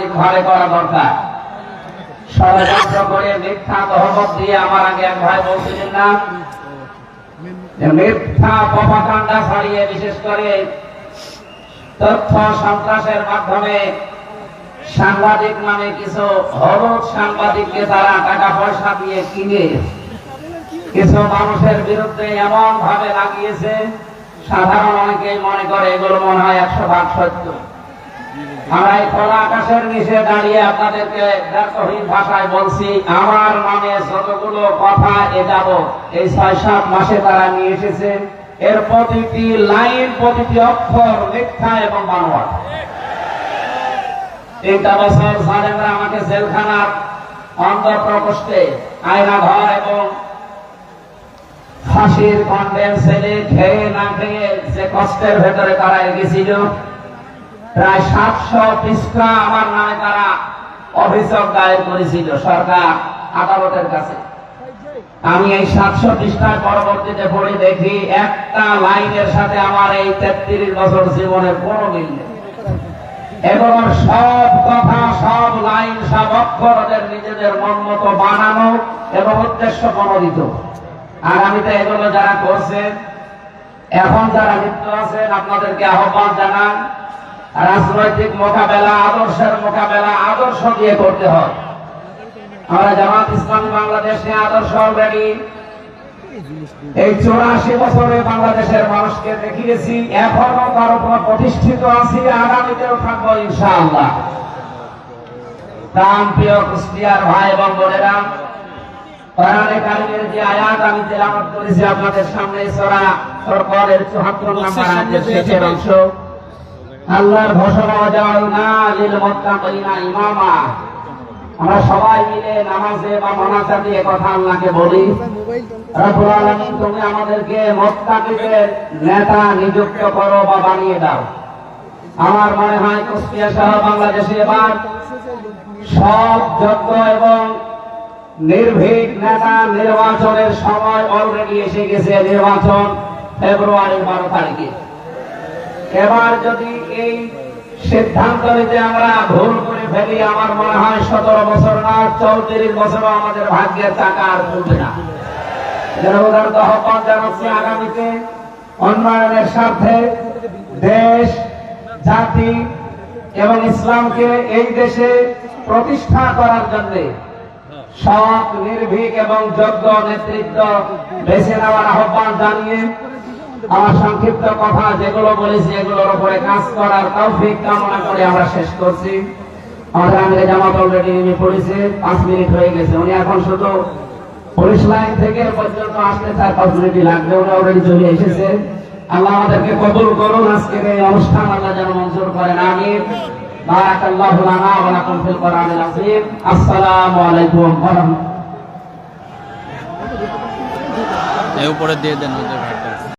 সাংবাদিক ভাবে করা দরকার। ষড়যন্ত্র করে মিথ্যা দিয়ে আমার আগে এক ভাই বলছিলেন না? মিথ্যা বিশেষ করে তথ্য সন্ত্রাসের মাধ্যমে সাংবাদিক নামে কিছু হলুদ সাংবাদিককে তারা টাকা পয়সা দিয়ে কিনে কিছু মানুষের বিরুদ্ধে এমন ভাবে লাগিয়েছে, সাধারণ অনেকেই মনে করে এগুলো মনে হয় একশো ভাগ সত্য। আমরা খোলা আকাশের নিচে দাঁড়িয়ে আপনাদেরকে ব্যর্থহীন ভাষায় বলছি, আমার নামে যতগুলো কথা এ যাব এই ছয় সাত মাসে তারা নিয়ে এসেছে। এর প্রতিটি লাইন, প্রতিটি অক্ষর মিথ্যা এবং বানোয়াট। তিনটা বছর সালেমরা আমাকে জেলখানার অন্তর প্রকোষ্ঠে আয়না ঘর এবং ফাঁসির কন্ডেম ছেলে খেয়ে না খেয়ে যে কষ্টের ভেতরে তারা এগেছিল প্রায় সাতশো পৃষ্ঠা আমার নামে তারা অভিযোগ দায়ের করেছিল সরকার আদালতের কাছে। আমি এই সাতশো পৃষ্ঠার পরবর্তীতে পড়ে দেখি একটা লাইনের সাথে আমার এই তেত্রিশ বছর জীবনের কোনো মিল নেই। এবং সব কথা, সব লাইন, সব অক্ষর ওদের নিজেদের মন মতো বানানো এবং উদ্দেশ্য প্রণোদিত। আগামীতে এগুলো যারা করছেন, এখন যারা লিপ্ত আছেন, আপনাদেরকে আহ্বান জানান রাজনৈতিক মোকাবেলা আদর্শের মোকাবেলা আদর্শ দিয়ে করতে হয়। আমরা জামাত ইসলামী বাংলাদেশে আদর্শ অলরেডি এই চৌরাশি বছরে বাংলাদেশের মানুষকে দেখিয়েছি এখনও তার উপর প্রতিষ্ঠিত আছি আগামীতেও থাকব ইনশাআল্লাহ। প্রাণ প্রিয় কুষ্টিয়ার ভাই এবং বোনেরা কোরআনে কারিমের যে আয়াত আমি তেলাওয়াত করেছি আপনাদের সামনে সূরা সরকারের 74 নম্বর আয়াতের শেষের অংশ। আল্লাহর ঘোষণা জাআলনা লিল মুত্তাকিনা ইমামা। আমরা সবাই মিলে নামাজে বা মোনাজা দিয়ে কথা আল্লাহকে বলি। তুমি আমাদেরকে মুত্তাকিদের নেতা নিযুক্ত করো বা বানিয়ে দাও। আমার মনে হয় কুষ্টিয়া সহ বাংলাদেশে এবার সব যোগ্য এবং নির্ভীক নেতা নির্বাচনের সময় অলরেডি এসে গেছে নির্বাচন ফেব্রুয়ারির বারো তারিখে। এবার যদি এই সিদ্ধান্ত নিতে আমরা ভুল করে ফেলি, আমার মনে হয় সতেরো বছর না, চৌত্রিশ বছরও আমাদের ভাগ্যের চাকা আর চলবে না আগামীতে উন্নয়নের স্বার্থে দেশ, জাতি এবং ইসলামকে এই দেশে প্রতিষ্ঠা করার জন্য সৎ, নির্ভীক এবং যোগ্য নেতৃত্ব বেছে নেওয়ার আহ্বান জানিয়ে আমার সংক্ষিপ্ত কথা, যেগুলো বলেছি, এগুলোর উপরে কাজ করার তৌফিক কামনা করে আমরা শেষ করছি। আমাদের আমিরে জামাত অলরেডি নেমে পড়েছে, পাঁচ মিনিট হয়ে গেছে। উনি এখন শুধু পুলিশ লাইন থেকে পর্যন্ত আসতে চার পাঁচ মিনিট লাগবে, উনি অলরেডি চলে এসেছে। আল্লাহ আমাদেরকে কবুল করুন আজকে এই অনুষ্ঠান আল্লাহ যেন মঞ্জুর করেন আমি বারাকাল্লাহু লানা ওয়া লাকুম ফিল কোরআনিল আযীম। আসসালামু আলাইকুম ওয়া রাহমাতুল্লাহ উপরে দিয়ে দেন, ওদের